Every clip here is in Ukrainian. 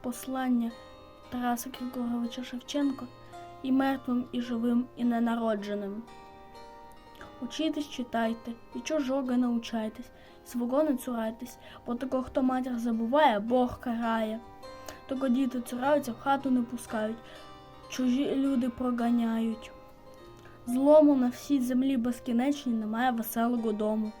послання Тараса Григоровича Шевченка і мертвим, і живим, і ненародженим. Учітесь, читайте, і чужого научайтесь, свого не цурайтесь, бо того, хто матір забуває, Бог карає. Того діти цураються, в хату не пускають, чужі люди проганяють. Злому на всій землі безкінечній немає веселого дому.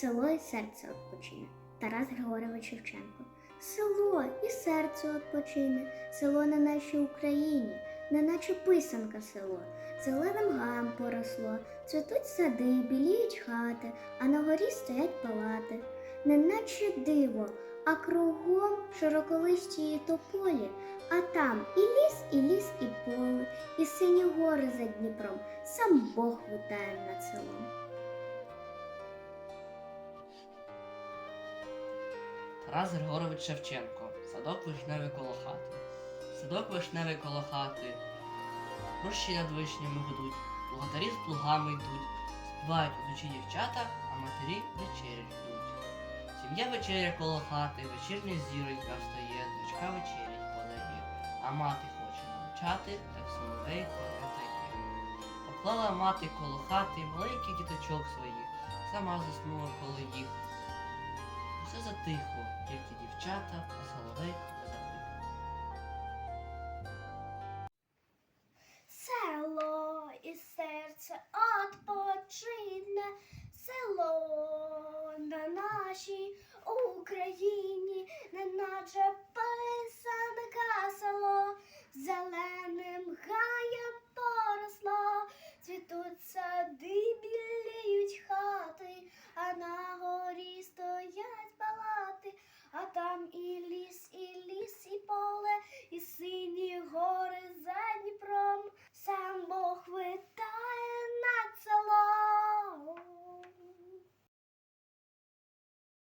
Село і серце відпочине. Тарас Григорович Шевченко. Село і серце відпочине, село на нашій Україні, неначе писанка село. Зеленим гам поросло, цвітуть сади, біліють хати, а на горі стоять палати. Неначе диво, а кругом широколисті і тополі, а там і ліс, і ліс, і поле, і сині гори за Дніпром. Сам Бог витає над селом. Тарас Григорович Шевченко. Садок вишневий коло хати. Садок вишневий коло хати. Рощі над вишнями гудуть, плугатарі з плугами йдуть, співають удочі дівчата, а матері вечерять ждуть. Сім'я вечеря коло хати, вечірня зіронька встає, дочка вечерять подає, а мати хоче навчати, так соловей пам'ятає. Поклала мати коло хати маленьких діточок своїх, сама заснула коло їх. Все затихло, дівчата та соловей забив. Село і серце відпочине, село на нашій Україні, не наче